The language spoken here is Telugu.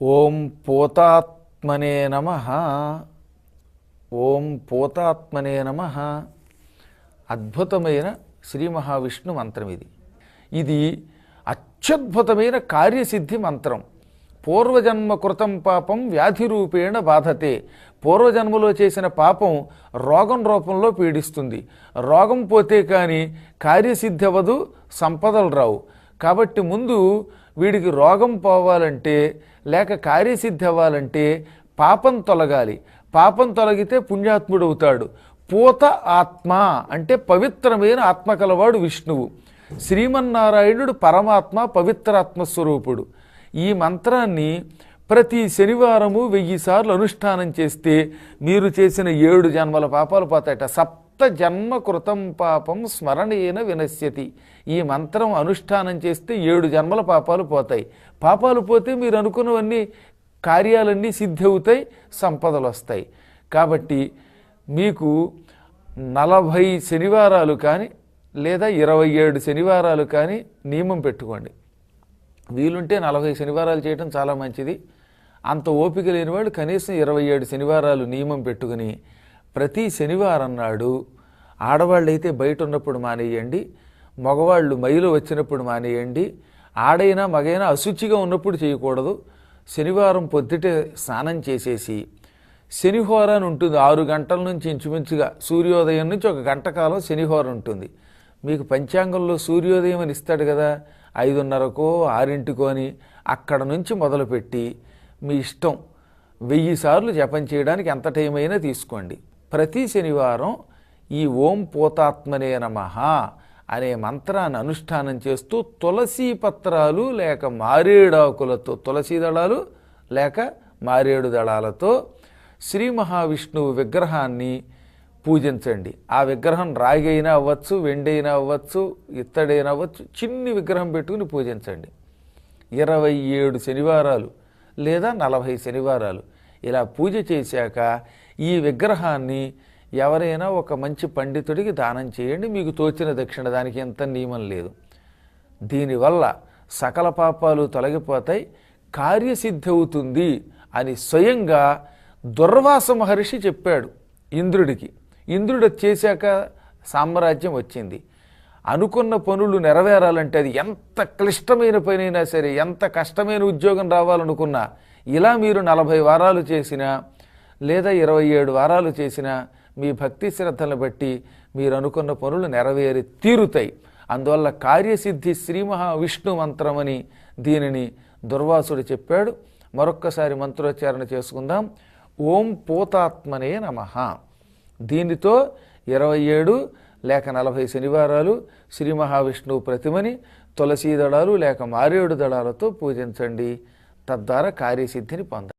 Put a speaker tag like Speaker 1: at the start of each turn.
Speaker 1: ఓం పోతాత్మనే నమ. ఓం పోతాత్మనే నమ. అద్భుతమైన శ్రీ మహావిష్ణు మంత్రం ఇది. ఇది అత్యద్భుతమైన కార్యసిద్ధి మంత్రం. పూర్వజన్మ కృతం పాపం వ్యాధి రూపేణ బాధతే. పూర్వజన్మలో చేసిన పాపం రోగం రూపంలో పీడిస్తుంది. రోగం పోతే కానీ కార్యసిద్ధి అవ్వదు సంపదలు రావు. కాబట్టి ముందు వీడికి రోగం పోవాలంటే లేక కార్యసిద్ధి అవ్వాలంటే పాపం తొలగాలి. పాపం తొలగితే పుణ్యాత్ముడు అవుతాడు పూత ఆత్మ అంటే పవిత్రమైన ఆత్మ కలవాడు విష్ణువు. శ్రీమన్నారాయణుడు పరమాత్మ పవిత్రాత్మ స్వరూపుడు ఈ మంత్రాన్ని ప్రతి శనివారము వెయ్యి సార్లు అనుష్ఠానం చేస్తే మీరు చేసిన ఏడు జన్మల పాపాలు పోతాయట. సప్త జన్మ కృతం పాపం స్మరణీయన వినశ్యతి. ఈ మంత్రం అనుష్ఠానం చేస్తే ఏడు జన్మల పాపాలు పోతాయి. పాపాలు పోతే మీరు అనుకున్నవన్నీ కార్యాలన్నీ సిద్ధి అవుతాయి సంపదలు వస్తాయి కాబట్టి మీకు నలభై శనివారాలు కానీ లేదా ఇరవై ఏడు శనివారాలు కానీ నియమం పెట్టుకోండి. వీలుంటే నలభై శనివారాలు చేయడం చాలా మంచిది. అంత ఓపిక లేని వాళ్ళు కనీసం ఇరవై ఏడు శనివారాలు నియమం పెట్టుకుని ప్రతి శనివారం నాడు ఆడవాళ్ళు అయితే బయట ఉన్నప్పుడు మానేయండి మగవాళ్ళు మైలు వచ్చినప్పుడు మానేయండి ఆడైనా మగైనా అశుచిగా ఉన్నప్పుడు చేయకూడదు. శనివారం పొద్దుటే స్నానం చేసేసి శనిహోర అని ఉంటుంది ఆరు గంటల నుంచి ఇంచుమించుగా సూర్యోదయం నుంచి ఒక గంట కాలం శనిహోర ఉంటుంది. మీకు పంచాంగంలో సూర్యోదయం అని ఇస్తాడు కదా ఐదున్నరకో ఆరింటికో అని అక్కడ నుంచి మొదలుపెట్టి మీ ఇష్టం వెయ్యి సార్లు జపం చేయడానికి ఎంత టైం అయినా తీసుకోండి. ప్రతి శనివారం ఈ ఓం పోతాత్మనే నమ అనే మంత్రాన్ని అనుష్ఠానం చేస్తూ తులసి పత్రాలు లేక మారేడాకులతో తులసి దళాలు లేక మారేడు దళాలతో శ్రీ మహావిష్ణువు విగ్రహాన్ని పూజించండి. ఆ విగ్రహం రాగి అయినా అవ్వచ్చు వెండైనా అవ్వచ్చు ఇత్తడైనా అవ్వచ్చు చిన్ని విగ్రహం పెట్టుకుని పూజించండి. ఇరవై ఏడు శనివారాలు లేదా నలభై శనివారాలు ఇలా పూజ చేశాక ఈ విగ్రహాన్ని ఎవరైనా ఒక మంచి పండితుడికి దానం చేయండి మీకు తోచిన దక్షిణ దానికి ఎంత నియమం లేదు. దీనివల్ల సకల పాపాలు తొలగిపోతాయి కార్యసిద్ధి అవుతుంది అని స్వయంగా దుర్వాస మహర్షి చెప్పాడు ఇంద్రుడికి. ఇంద్రుడు చేశాక సామ్రాజ్యం వచ్చింది. అనుకున్న పనులు నెరవేరాలంటే అది ఎంత క్లిష్టమైన పనైనా సరే ఎంత కష్టమైన ఉద్యోగం రావాలనుకున్నా ఇలా మీరు నలభై వారాలు చేసినా లేదా ఇరవై ఏడు వారాలు చేసినా మీ భక్తి శ్రద్ధలను బట్టి మీరు అనుకున్న పనులు నెరవేరి తీరుతాయి. అందువల్ల కార్యసిద్ధి శ్రీ మహావిష్ణు మంత్రమని దీనిని దుర్వాసుడు చెప్పాడు. మరొక్కసారి మంత్రోచ్చారణ చేసుకుందాం. ఓం పోతాత్మనే నమ. దీనితో ఇరవై ఏడు లేక నలభై శనివారాలు శ్రీ మహావిష్ణువు ప్రతిమని తులసీ దళాలు లేక మారేడు దళాలతో పూజించండి. తద్వారా కార్యసిద్ధిని పొందండి